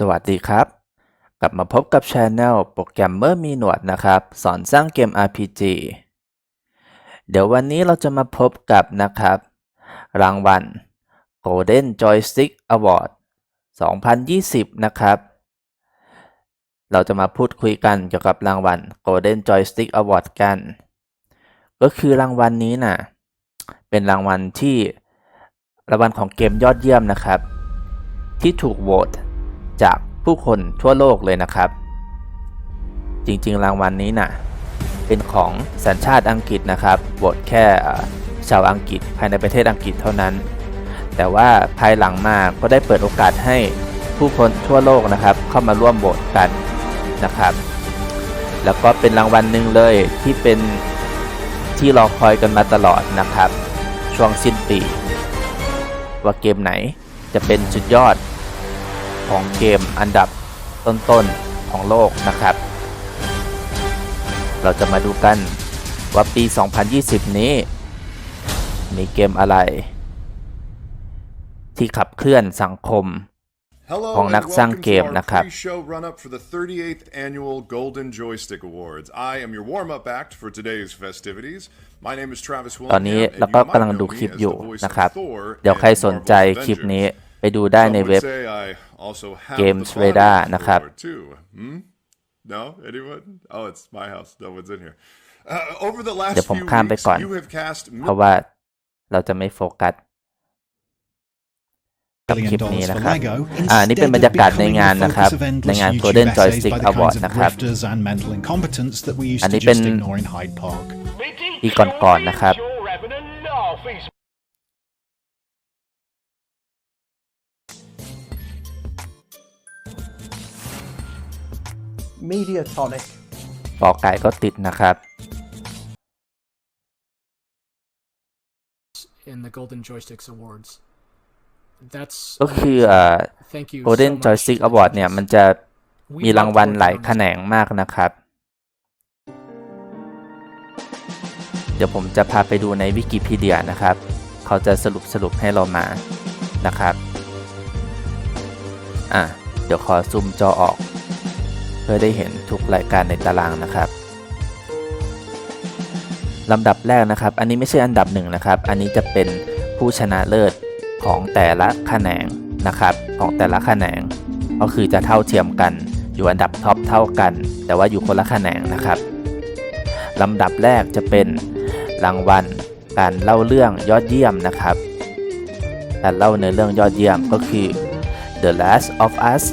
สวัสดีครับ กลับมาพบกับช anel โปรแกรมเมอร์มีหนวดนะครับ สอนสร้างเกม RPG เดี๋ยววันนี้เราจะมาพบกับนะครับ รางวัล Golden Joystick Award 2020 นะครับ เราจะมาพูดคุยกันเกี่ยวกับรางวัล Golden Joystick Award กัน ก็คือรางวัลนี้น่ะ เป็นรางวัลที่รางวัลของเกมยอดเยี่ยมนะครับ ที่ถูกโหวต จากผู้คนทั่วโลกเลยนะครับ จริงๆ รางวัลนนี้น่ะเป็นของสัญชาติอังกฤษนะครับโหวตแค่ชาวอังกฤษภายในประเทศอังกฤษเท่านั้น แต่ว่าภายหลังมาก็ได้เปิดโอกาสให้ผู้คนทั่วโลกนะครับ เข้ามาร่วมโหวตกันนะครับ แล้วก็เป็นรางวัลหนึ่งเลยที่เป็นที่รอคอยกันมาตลอดนะครับ ช่วงสิ้นปี ว่าเกมไหนจะเป็นสุดยอด ของเกมอันดับต้นๆของโลกนะครับ เราจะมาดูกันว่าปี 2020 นี้ มีเกมอะไร ที่ขับเคลื่อนสังคม Hello ของ and นักสร้าง welcome เก to ม our นะครับ pre-show run-up for the 38th annual Golden Joystick Awards. I am your warm-up act for today's festivities. My name is Travis ตอนนี้ Willingham, and เรา you ก็ might กำลัง know ดู me คลิป as อยู่ the voice นะ of ครับ Thor เดี๋ยวใคร in สนใจ Marvel's คลิป Avengers. นี้ ไปดูได้ Some ใน would เว็บ say I also have Games the body Radar of นะครับ Thor, too. Hmm? No? Anyone? Oh, it's my house. No one's in here. Uh, over the เดี๋ยว last ผม few ข้ามไป weeks, ก่อน you have cast เพราะว่าเราจะไม่โฟกัสกับคลิ billion ปนี้ dollars นะ for ครับ Lego อ่า นี่เป็นบรรยากาศในงานนะครับ instead of ใน becoming งาน the focus of Golden endless YouTube Joystick essays by the Award kinds of นะครับ grifters and mental incompetence that we used อัน to นี้เป็น just ignore in Hyde Park. ปีก่อนๆนะครับ Mediatonic. ปอไก่ก็ติดนะครับ in the Golden Joysticks Awards. That's ก็คือเอ่อ thank you. Golden so much Joystick to Award the เนี่ย kids. มันจะ We มีรางวัล love หลาย working แข on นงมากนะครับ เดี๋ยวผมจะพาไปดูในวิกิพีเดียนะครับ เขาจะสรุปสรุปให้เรามานะครับ อะ เดี๋ยวขอซูมจอออกเพื่อได้เห็นทุกรายการในตารางนะครับลำดับแรกนะครับ อันนี้ไม่ใช่อันดับหนึ่งนะครับ อันนี้จะเป็นผู้ชนะเลิศของแต่ละแขนงนะครับ ของแต่ละแขนง ก็คือจะเท่าเทียมกัน อยู่อันดับท็อปเท่ากัน แต่ว่าอยู่คนละแขนงนะครับลำดับแรกจะเป็นรางวัลการเล่าเรื่องยอดเยี่ยมนะครับ การเล่าเนื้อเรื่องยอดเยี่ยมก็คือ The Last of Us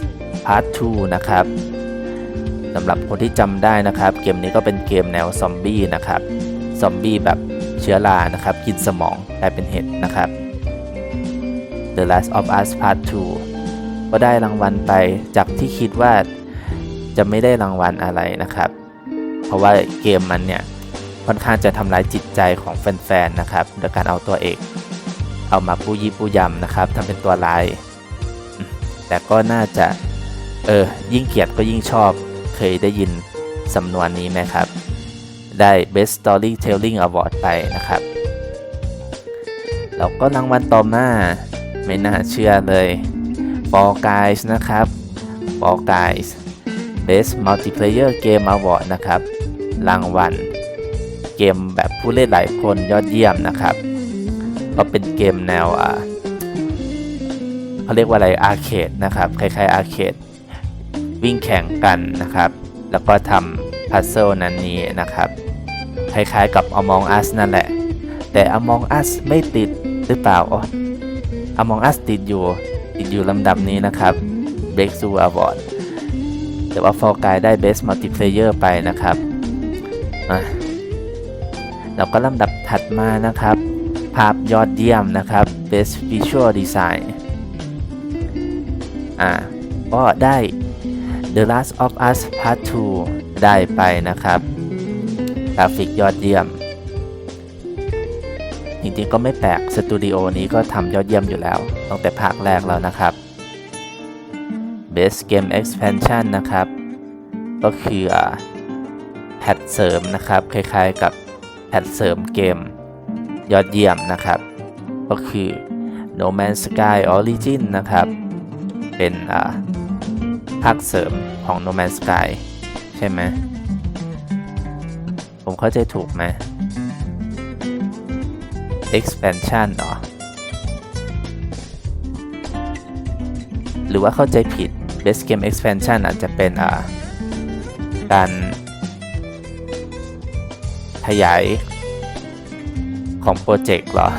Part 2 นะครับ สำหรับคนที่จำได้นะครับ เกมนี้ก็เป็นเกมแนวซอมบี้นะครับ ซอมบี้แบบเชื้อรานะครับ กินสมองกลายเป็นเห็ดนะครับ The Last of Us Part 2 ก็ได้รางวัลไปจากที่คิดว่าจะไม่ได้รางวัลอะไรนะครับ เพราะว่าเกมมันเนี่ยค่อนข้างจะทำลายจิตใจของแฟนๆนะครับโดยการเอาตัวเอกเอามาปู้ยีปูยำนะครับทำเป็นตัวลาย แต่ก็น่าจะเออยิ่งเกลียดก็ยิ่งชอบ เคยได้ยินสำนวนนี้ไหมครับ ได้ Best Storytelling Award ไปนะครับ แล้วก็รางวัลต่อมาไม่น่าเชื่อเลย Fall Guys นะครับ Fall Guys Best Multiplayer Game Award นะครับ รางวัลเกมแบบผู้เล่นหลายคนยอดเยี่ยมนะครับ ก็เป็นเกมแนวอ่าเขาเรียกว่าอะไรอาร์เคดนะครับ คล้ายๆอาร์เคด วิ่งแข่งกันนะครับ แล้วก็ทำพัซเซิลนั้นนี้นะครับ คล้ายๆกับ Among Us นั่นแหละ แต่ Among Us ไม่ติดหรือเปล่าอ๋อ Among Us ติดอยู่ ติดอยู่ลำดับนี้นะครับ Breakthrough Award แต่ว่า Fall Guy ได้ Best Multiplayer ไปนะครับอะแล้วก็ลำดับถัดมานะครับ ภาพยอดเยี่ยมนะครับ Best Visual Design อ่าก็ได้ The Last of Us Part 2 ได้ไปนะครับ กราฟิกยอดเยี่ยม จริงๆก็ไม่แปลกสตูดิโอนี้ก็ทำยอดเยี่ยมอยู่แล้ว ตั้งแต่ภาคแรกแล้วนะครับ Best Game Expansion นะครับ ก็คือแพทเสริมนะครับ คล้ายๆกับแพทเสริมเกม ยอดเยี่ยมนะครับ ก็คือ No Man's Sky Origin นะครับ เป็นอ่า ภาคเสริมของ No Man's Sky ใช่ไหม ผมเข้าใจถูกไหม expansion หรอ หรือว่าเข้าใจผิด best game expansion อาจจะเป็นอ่าการขยายของโปรเจกต์หรอ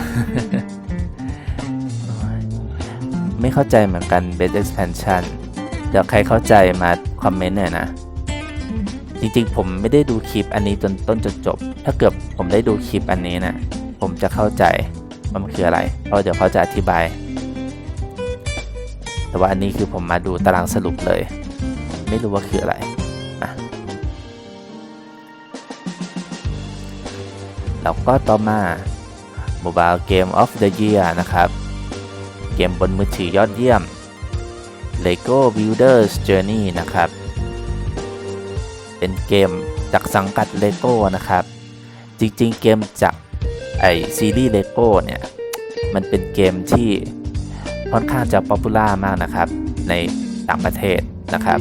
ไม่เข้าใจเหมือนกัน best expansion ดี๋ยวใครเข้าใจมาคอมเมนต์หน่อยนะ จริงๆ ผมไม่ได้ดูคลิปอันนี้จนต้นจนจบ ถ้าเกิดผมได้ดูคลิปอันนี้นะผมจะเข้าใจว่ามันคืออะไรเพราะเดี๋ยวเขาจะอธิบาย แต่ว่าอันนี้คือผมมาดูตารางสรุปเลย ไม่รู้ว่าคืออะไรนะแล้วก็ต่อมา Mobile Game of the Year นะครับ เกมบนมือถือยอดเยี่ยม Lego Builders Journey นะครับ เป็นเกมจากสังกัด Lego นะครับ จริงๆ เกมจากไอซีรีส์ Lego เนี่ย มันเป็นเกมที่ค่อนข้างจะป๊อปปูล่ามากนะครับ ในต่างประเทศนะครับ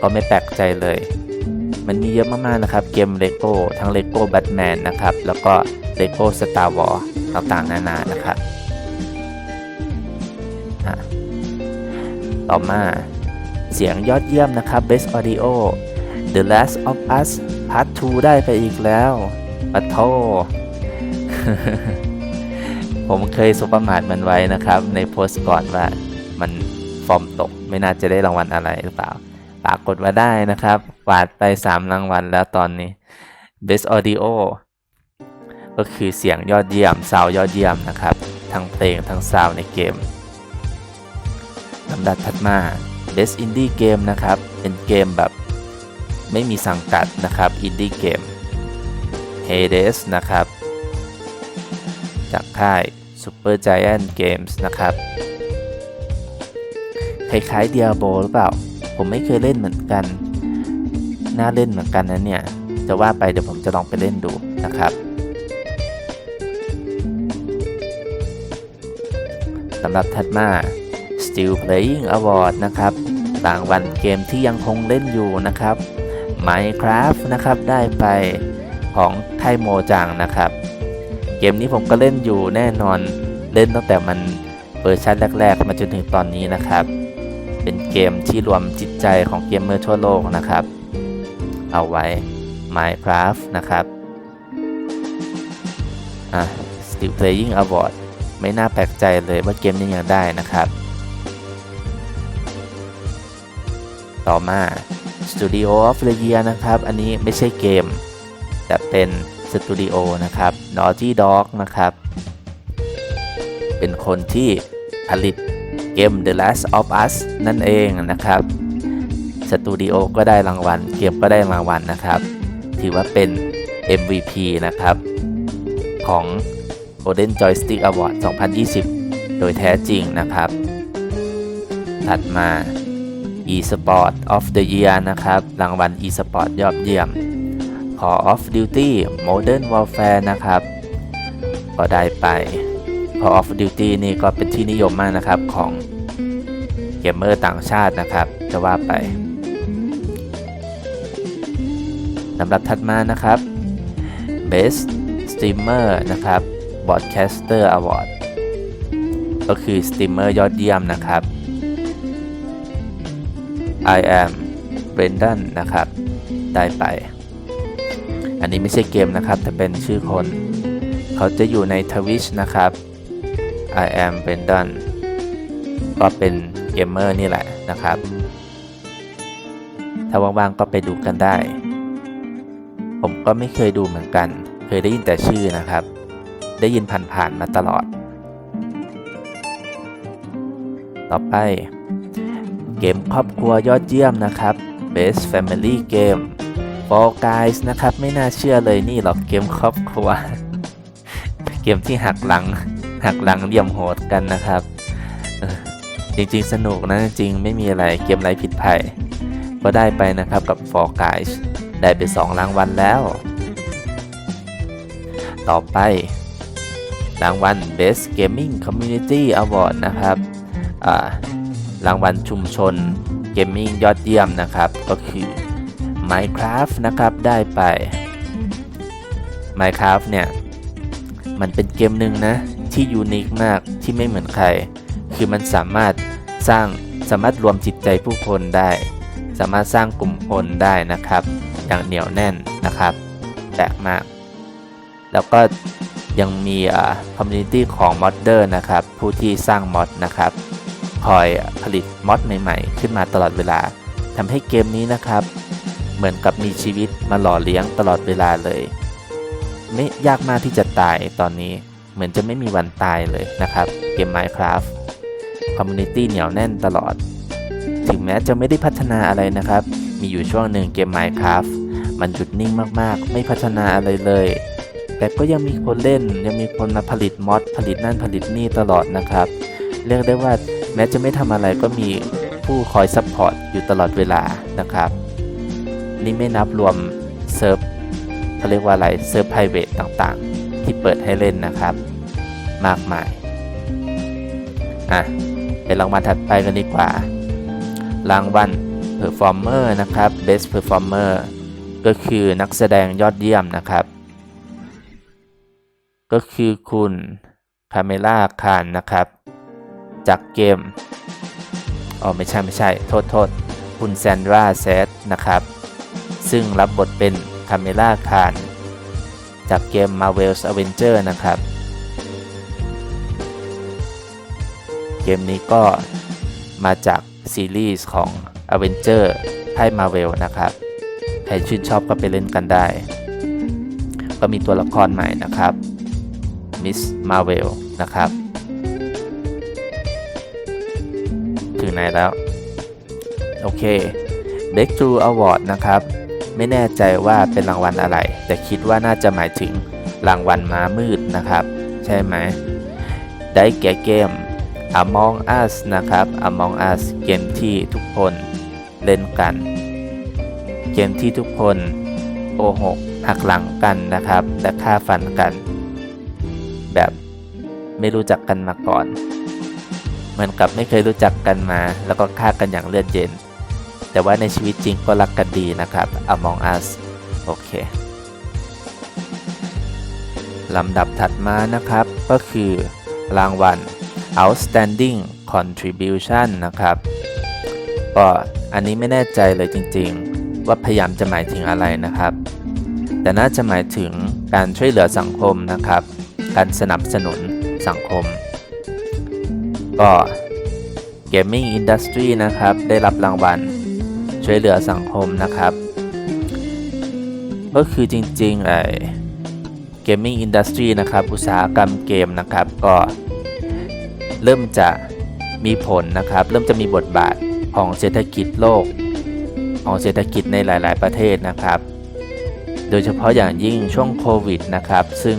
ก็ไม่แปลกใจเลย มันมีเยอะมากๆนะครับ เกม Lego ทั้ง Lego Batman นะครับ แล้วก็ Lego Star Wars ต่างๆ นานานะครับ ต่อมา เสียงยอดเยี่ยมนะครับ Best Audio The Last of Us Part 2 ได้ไปอีกแล้วปะโทผมเคยสุประมาทมันไว้นะครับ ในโพสต์ก่อนว่ามันฟอร์มตกไม่น่าจะได้รางวัลอะไรหรือเปล่า ปรากฏว่าได้นะครับกวาดไป 3 รางวัลแล้วตอนนี้ Best Audio ก็คือเสียงยอดเยี่ยมซาวยอดเยี่ยมนะครับ ทั้งเพลงทั้งซาวในเกม ลำดับถัดมา Best Indie Game นะครับ เป็นเกมแบบไม่มีสังกัดนะครับ Indie Game Hades นะครับ จากค่าย Super Giant Games นะครับ คล้ายๆ Diablo หรือเปล่า ผมไม่เคยเล่นเหมือนกัน น่าเล่นเหมือนกันนะเนี่ย จะว่าไปเดี๋ยวผมจะลองไปเล่นดูนะครับสำหรับถัดมา Still Playing Award นะครับรางวัลเกมที่ยังคงเล่นอยู่นะครับ Minecraft นะครับได้ไปของไทโมจังนะครับ เกมนี้ผมก็เล่นอยู่แน่นอนเล่นตั้งแต่มันเวอร์ชันแรก ๆ มาจนถึงตอนนี้นะครับ เป็นเกมที่รวมจิตใจของเกมเมอร์ทั่วโลกนะครับ เอาไว้ Minecraft นะครับอะ Still Playing Award ไม่น่าแปลกใจเลยว่าเกมนี้ยังได้นะครับ ต่อมา Studio of the Year นะครับ อันนี้ไม่ใช่เกม แต่เป็นสตูดิโอนะครับ Naughty Dog นะครับ เป็นคนที่ผลิตเกม The Last of Us นั่นเองนะครับ สตูดิโอก็ได้รางวัล เกมก็ได้รางวัลนะครับ ถือว่าเป็น MVP นะครับ ของ Golden Joystick Award 2020 โดยแท้จริงนะครับ ถัดมา eSport of the Year นะครับ รางวัล eSport ยอดเยี่ยม Call of Duty Modern Warfare นะครับ ก็ได้ไป Call of Duty นี่ก็เป็นที่นิยมมากนะครับของเกมเมอร์ต่างชาตินะครับ จะว่าไปสำหรับถัดมานะครับ Best Streamer นะครับ Broadcaster Award ก็คือสตรีมเมอร์ยอดเยี่ยมนะครับ I am Brendan นะครับ ได้ไป อันนี้ไม่ใช่เกมนะครับ แต่เป็นชื่อคน เขาจะอยู่ในทวิชนะครับ I am Brendan ก็เป็นเกมเมอร์นี่แหละนะครับ ถ้าว่างๆก็ไปดูกันได้ ผมก็ไม่เคยดูเหมือนกัน เคยได้ยินแต่ชื่อนะครับ ได้ยินผ่านๆมาตลอด ต่อไป เกมครอบครัวยอดเยี่ยมนะครับ Best Family Game Fall Guys นะครับ ไม่น่าเชื่อเลยนี่หรอกเกมครอบครัว เกมที่หักหลัง หักหลังเหลี่ยมโหดกันนะครับ จริงๆ สนุกนะจริงไม่มีอะไรเกมไรผิดภัย ก็ได้ไปนะครับกับ Fall Guys ได้ไป 2 รางวัลแล้ว ต่อไป รางวัล Best Gaming Community Award นะครับ อ่า รางวัลชุมชนเกมมิ่งยอดเยี่ยมนะครับ ก็คือ Minecraft นะครับได้ไป Minecraft เนี่ย มันเป็นเกมหนึ่งนะที่ยูนิคมากที่ไม่เหมือนใคร คือมันสามารถสร้างสามารถรวมจิตใจผู้คนได้ สามารถสร้างกลุ่มคนได้นะครับ อย่างเหนียวแน่นนะครับแปลกมาก แล้วก็ยังมีอ่าคอมมูนิตี้ของมอดเดอร์นะครับ ผู้ที่สร้างมอดนะครับ คอยผลิตมอดใหม่ๆ ขึ้นมาตลอดเวลาทำให้เกมนี้นะครับ เหมือนกับมีชีวิตมาหล่อเลี้ยงตลอดเวลาเลย ไม่ยากมากที่จะตายตอนนี้ เหมือนจะไม่มีวันตายเลยนะครับ เกม Minecraft คอมมูนิตี้เหนียวแน่นตลอด ถึงแม้จะไม่ได้พัฒนาอะไรนะครับ มีอยู่ช่วงหนึ่งเกม Minecraft มันหยุดนิ่งมากๆ ไม่พัฒนาอะไรเลย แต่ก็ยังมีคนเล่น ยังมีคนมาผลิตมอดผลิตนั่นผลิตนี่ตลอดนะครับ เรียกได้ว่า แม้จะไม่ทำอะไรก็มีผู้คอยซัพพอร์ตอยู่ตลอดเวลานะครับ นี่ไม่นับรวมเซิร์ฟเขาเรียกว่าอะไรเซิร์ฟไพรเวทต่างๆ ที่เปิดให้เล่นนะครับ มากมายอะเป็นรางวัลถัดไปกันดีกว่า รางวัล Performer นะครับ Best Performer ก็คือนักแสดงยอดเยี่ยมนะครับ ก็คือคุณคาเมล่าคานนะครับ จากเกมอ๋อไม่ใช่ไม่ใช่ โทษโทษคุณแซนดราเซตนะครับ ซึ่งรับบทเป็นคาเมล่าคานจากเกม Marvel's Avenger นะครับ เกมนี้ก็มาจากซีรีส์ของ Avenger ให้ Marvel นะครับ ใครชื่นชอบก็ไปเล่นกันได้ ก็มีตัวละครใหม่นะครับ Miss Marvel นะครับ ถึงไหนแล้ว โอเค Breakthrough Award นะครับ ไม่แน่ใจว่าเป็นรางวัลอะไร แต่คิดว่าน่าจะหมายถึงรางวัลม้ามืดนะครับ ใช่ไหม ได้แก่เกม Among Us นะครับ Among Us เกมที่ทุกคนเล่นกัน เกมที่ทุกคนโอหกหักหลังกันนะครับ และฆ่าฟันกัน แบบไม่รู้จักกันมาก่อน เหมือนกับไม่เคยรู้จักกันมา แล้วก็ฆ่ากันอย่างเลือดเย็น แต่ว่าในชีวิตจริงก็รักกันดีนะครับ Among Us โอเคลำดับถัดมานะครับ ก็คือรางวัล Outstanding Contribution นะครับก็อันนี้ไม่แน่ใจเลยจริงๆ ว่าพยายามจะหมายถึงอะไรนะครับ แต่น่าจะหมายถึงการช่วยเหลือสังคมนะครับ การสนับสนุนสังคม ก็ Gaming Industry นะครับ ได้รับรางวัลช่วยเหลือสังคมนะครับ ก็คือจริงๆไอ้ Gaming Industry นะครับ อุตสาหกรรมเกมนะครับ ก็เริ่มจะมีผลนะครับ เริ่มจะมีบทบาทของเศรษฐกิจโลก ของเศรษฐกิจในหลาย ๆ ประเทศนะครับ โดยเฉพาะอย่างยิ่งช่วงโควิดนะครับ ซึ่ง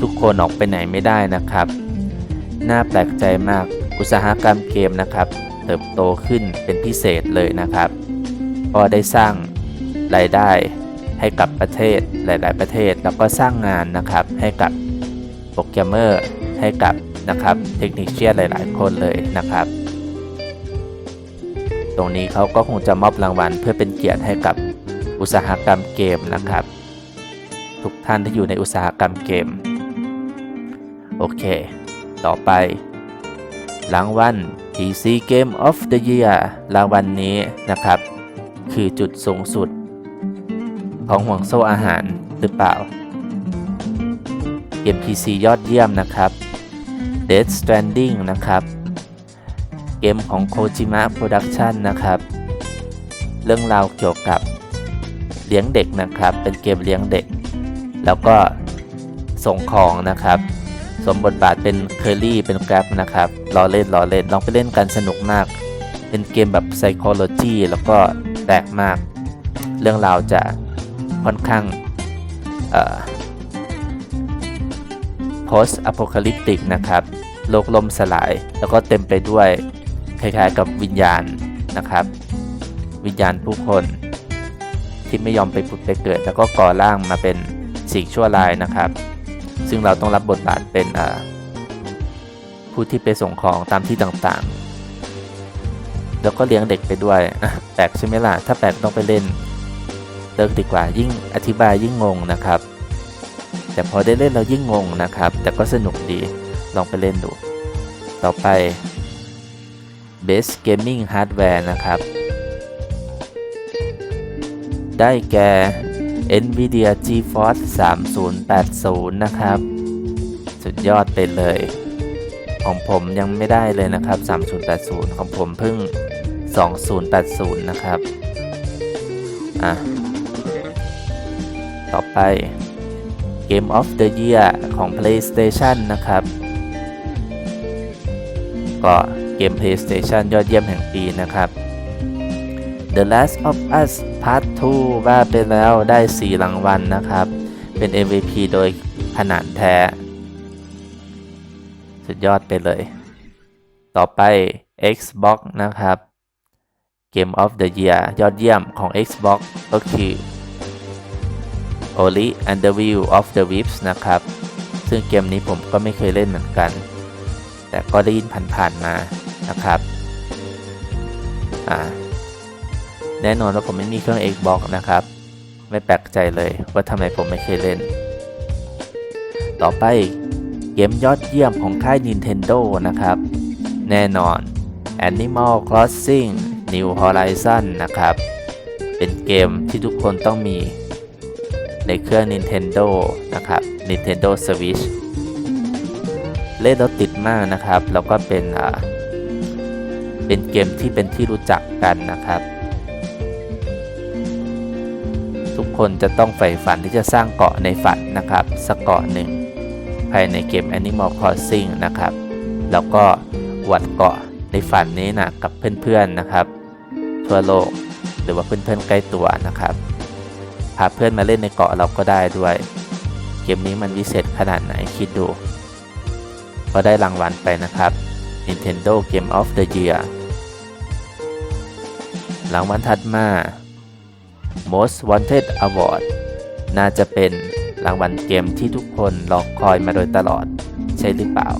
ทุกคนออกไปไหนไม่ได้นะครับ น่าแปลกใจมาก อุตสาหกรรมเกมนะครับ เติบโตขึ้นเป็นพิเศษเลยนะครับก็ได้สร้างรายได้ให้กับประเทศหลาย ๆ ประเทศแล้วก็สร้างงานนะครับให้กับโปรแกรมเมอร์ให้กับนะครับเทคนิคเชียนหลาย ๆ คนเลยนะครับ ตรงนี้เขาก็คงจะมอบรางวัลเพื่อเป็นเกียรติให้กับอุตสาหกรรมเกมนะครับ ทุกท่านที่อยู่ในอุตสาหกรรมเกม โอเค ต่อไป รางวัล PC Game of the Year รางวัลนนี้นะครับ คือจุดสูงสุด ของห่วงโซ่อาหารหรือเปล่าเกม PC ยอดเยี่ยมนะครับ Dead Stranding นะครับ เกมของ Kojima Production นะครับ เรื่องราวเกี่ยวกับเลี้ยงเด็กนะครับ เป็นเกมเลี้ยงเด็ก แล้วก็ส่งของนะครับ สมบทบาทเป็นเคอรี่เป็นแกร็บนะครับรอเล่นรอเล่นลองไปเล่นกันสนุกมาก เป็นเกมแบบ psychology แล้วก็แปลกมาก เรื่องราวจะค่อนข้างเอ่อ post apocalyptic นะครับ โลกล่มสลาย แล้วก็เต็มไปด้วยคล้ายๆกับวิญญาณนะครับ วิญญาณผู้คนที่ไม่ยอมไปผุดไปเกิด แล้วก็ก่อร่างมาเป็นสิ่งชั่วร้ายนะครับ ซึ่งเราต้องรับบทบาทเป็นผู้ที่ไปส่งของตามที่ต่างๆ แล้วก็เลี้ยงเด็กไปด้วย แปลกใช่ไหมล่ะ ถ้าแปลกต้องไปเล่นเลิกดีกว่ายิ่งอธิบายยิ่งงงนะครับ แต่พอได้เล่นเรายิ่งงงนะครับ แต่ก็สนุกดีลองไปเล่นดู ต่อไป Best Gaming Hardware นะครับ ได้แก่ Nvidia GeForce 3080 นะครับ สุดยอดไปเลย ของผมยังไม่ได้เลยนะครับ 3080 ของผมเพิ่ง 2080 นะครับ อะ ต่อไป Game of the Year ของ PlayStation นะครับ ก็เกม PlayStation ยอดเยี่ยมแห่งปีนะครับ The Last of Us Part 2 ว่าไปแล้วได้ 4 รางวัลนะครับ เป็น MVP โดยขนาดแท้ สุดยอดไปเลย ต่อไป Xbox นะครับ Game of the Year ยอดเยี่ยมของ Xbox ก็คือ Ori and the Will of the Wisps นะครับ ซึ่งเกมนี้ผมก็ไม่เคยเล่นเหมือนกัน แต่ก็ได้ยินผ่านๆมานะครับ อ่า แน่นอนว่าผมไม่มีเครื่อง Xbox นะครับ ไม่แปลกใจเลยว่าทำไมผมไม่เคยเล่น ต่อไปเกมยอดเยี่ยมของค่าย Nintendo นะครับ แน่นอน Animal Crossing New Horizon นะครับ เป็นเกมที่ทุกคนต้องมีในเครื่อง Nintendo นะครับ Nintendo Switch เล่นแล้วติดมากนะครับ แล้วก็เป็นเป็นเกมที่เป็นที่รู้จักกันนะครับ ทุกคนจะต้องใฝ่ฝันที่จะสร้างเกาะในฝันนะครับสักเกาะหนึ่งภายในเกม Animal Crossing นะครับ แล้วก็อวดเกาะในฝันนี้นะกับเพื่อนๆนะครับ ทั่วโลกหรือว่าเพื่อนๆใกล้ตัวนะครับพาเพื่อนมาเล่นในเกาะเราก็ได้ด้วย เกมนี้มันวิเศษขนาดไหนคิดดู ก็ได้รางวัลไปนะครับ Nintendo Game of the Year รางวัลถัดมา Most Wanted Award น่าจะเป็นรางวัลเกมที่ทุกคนรอคอยมาโดยตลอดใช่หรือเปล่า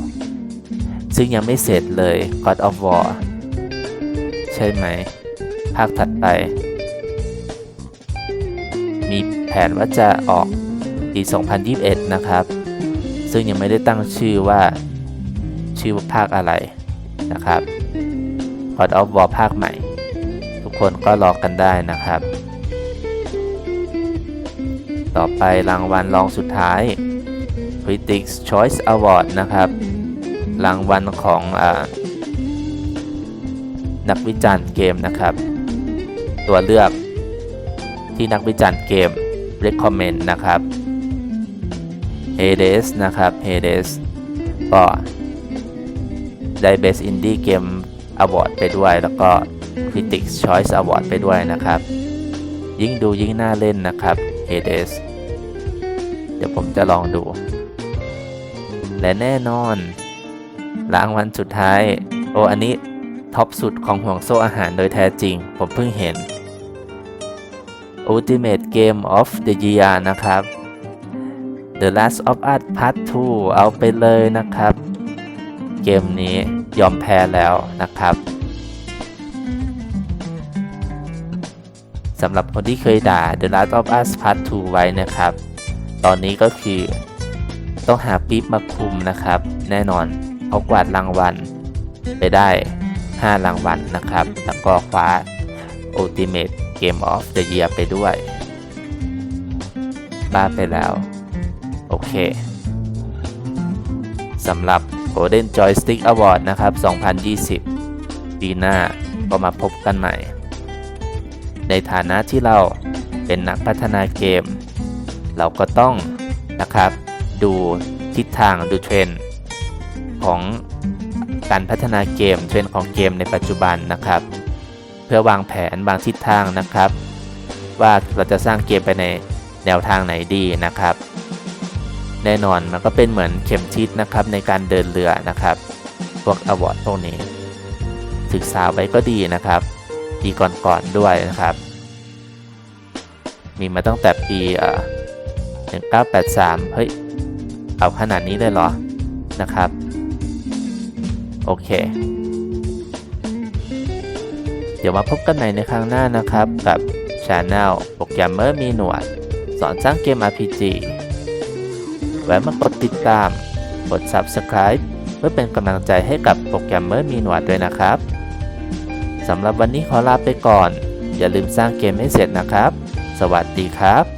ซึ่งยังไม่เสร็จเลย God of War ใช่ไหม ภาคถัดไป มีแผนว่าจะออกปี 2021 นะครับ ซึ่งยังไม่ได้ตั้งชื่อว่าชื่อว่าภาคอะไรนะครับ God of War ภาคใหม่ ทุกคนก็รอกันได้นะครับ ต่อไปรางวัลรองสุดท้าย Critics Choice Award นะครับ รางวัลของอนักวิจารณ์เกมนะครับ ตัวเลือกที่นักวิจารณ์เกม recommend นะครับ Hades นะครับ Hades ก็ได้ Best Indie Game Award ไปด้วย แล้วก็ Critics Choice Award ไปด้วยนะครับ ยิ่งดูยิ่งน่าเล่นนะครับ a d s เดี๋ยวผมจะลองดู และแน่นอน รางวัลสุดท้าย โออันนี้ท็อปสุดของห่วงโซ่อาหารโดยแท้จริง ผมเพิ่งเห็น Ultimate Game of the Year นะครับ The Last of Us Part 2 เอาไปเลยนะครับ เกมนี้ยอมแพ้แล้วนะครับ สำหรับคนที่เคยด่า The Last of Us Part 2 ไว้นะครับ ตอนนี้ก็คือ ต้องหาปี๊บมาคุมนะครับ แน่นอนเขากวาดรางวัลไปได้ 5 รางวัลนะครับ แล้วก็คว้า Ultimate Game of the Year ไปด้วย บ้าไปแล้ว โอเคสำหรับ Golden Joystick Award นะครับ 2020 ปีหน้าก็มาพบกันใหม่ ในฐานะที่เราเป็นนักพัฒนาเกม เราก็ต้องนะครับดูทิศทางดูเทรนด์ของการพัฒนาเกมเทรนด์ของเกมในปัจจุบันนะครับ เพื่อวางแผนวางทิศทางนะครับ ว่าเราจะสร้างเกมไปในแนวทางไหนดีนะครับ แน่นอนมันก็เป็นเหมือนเข็มทิศนะครับในการเดินเรือนะครับ พวกอวอร์ดพวกนี้ศึกษาไว้ก็ดีนะครับ ปีก่อนๆด้วยนะครับ มีมาตั้งแต่ปีเอ่อ1983 เฮ้ย เอาขนาดนี้เลยเหรอ นะครับ โอเค เดี๋ยวมาพบกันใหม่ในครั้งหน้านะครับ กับชาแนลโปรแกรมเมอร์มีหนวด สอนสร้างเกม RPG แวะมากดติดตาม กด Subscribe เพื่อเป็นกำลังใจให้กับโปรแกรมเมอร์มีหนวดด้วยนะครับ สำหรับวันนี้ขอลาไปก่อน อย่าลืมสร้างเกมให้เสร็จนะครับ สวัสดีครับ